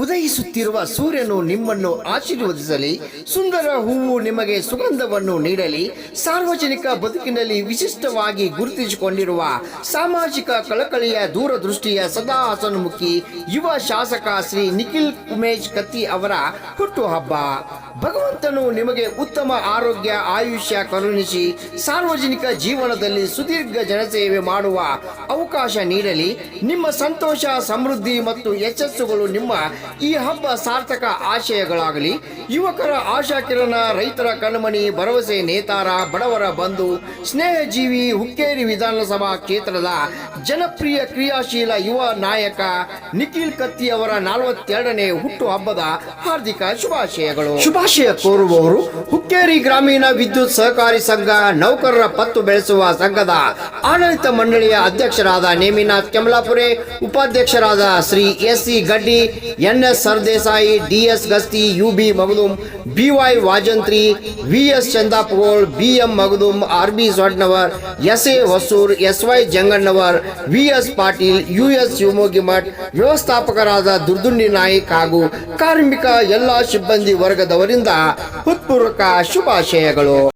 ಉದಯಿಸುತ್ತಿರುವ ಸೂರ್ಯನು ನಿಮ್ಮನ್ನು ಆಶೀರ್ವದಿಸಲಿ, ಸುಂದರ ಹೂವು ನಿಮಗೆ ಸುಗಂಧವನ್ನು ನೀಡಲಿ, ಸಾರ್ವಜನಿಕ ಬದುಕಿನಲ್ಲಿ ವಿಶಿಷ್ಟವಾಗಿ ಗುರುತಿಸಿಕೊಂಡಿರುವ ಸಾಮಾಜಿಕ ಕಳಕಳಿಯ ದೂರದೃಷ್ಟಿಯ ಸದಾ ಹಸನ್ಮುಖಿ ಯುವ ಶಾಸಕ ಶ್ರೀ ನಿಖಿಲ್ ಉಮೇಶ್ ಕತ್ತಿ ಅವರ ಹುಟ್ಟುಹಬ್ಬ. ಭಗವಂತನು ನಿಮಗೆ ಉತ್ತಮ ಆರೋಗ್ಯ, ಆಯುಷ್ಯ ಕರುಣಿಸಿ ಸಾರ್ವಜನಿಕ ಜೀವನದಲ್ಲಿ ಸುದೀರ್ಘ ಜನಸೇವೆ ಮಾಡುವ ಅವಕಾಶ ನೀಡಲಿ. ನಿಮ್ಮ ಸಂತೋಷ, ಸಮೃದ್ಧಿ ಮತ್ತು ಯಶಸ್ಸುಗಳು ನಿಮ್ಮ ಈ ಹಬ್ಬ ಸಾರ್ಥಕ ಆಶಯಗಳಾಗಲಿ. ಯುವಕರ ಆಶಾಕಿರಣ ರೈತರ ಕಣ್ಮಣಿ, ಭರವಸೆ ನೇತಾರ, ಬಡವರ ಬಂಧು, ಸ್ನೇಹಜೀವಿ ಹುಕ್ಕೇರಿ ವಿಧಾನಸಭಾ ಕ್ಷೇತ್ರದ ಜನಪ್ರಿಯ ಕ್ರಿಯಾಶೀಲ ಯುವ ನಾಯಕ ನಿಖಿಲ್ ಕತ್ತಿ ಅವರ ನಲವತ್ತೆರಡನೇ ಹುಟ್ಟು ಹಬ್ಬದ ಹಾರ್ದಿಕ ಶುಭಾಶಯಗಳು. ಶುಭಾಶಯ ಕೋರುವವರು, ಹುಕ್ಕೇರಿ ಗ್ರಾಮೀಣ ವಿದ್ಯುತ್ ಸಹಕಾರಿ ಸಂಘ ನೌಕರರ ಪತ್ತು ಬೆಳೆಸುವ ಸಂಘದ ಆಡಳಿತ ಮಂಡಳಿಯ ಅಧ್ಯಕ್ಷರಾದ ನೇಮಿನಾಥ್ ಕೆಮಲಾಪುರೆ, ಉಪಾಧ್ಯಕ್ಷರಾದ Shri S C Gaddi, N S Sardesai, D S Gasti, U B Magdum, B Y Vajantri, V S Chandapagol, B M Magdum, R B Sodnavar S A Hosur, S Y Janganavar, V S Patil, U S Shivamoggi Math ವ್ಯವಸ್ಥಾಪಕರಾದ Durdundi Nayak ಹಾಗೂ ಕಾರ್ಮಿಕ ಎಲ್ಲ ಸಿಬ್ಬಂದಿ ವರ್ಗದವರಿಂದ ಹೃತ್ಪೂರ್ವಕ ಶುಭಾಶಯಗಳು.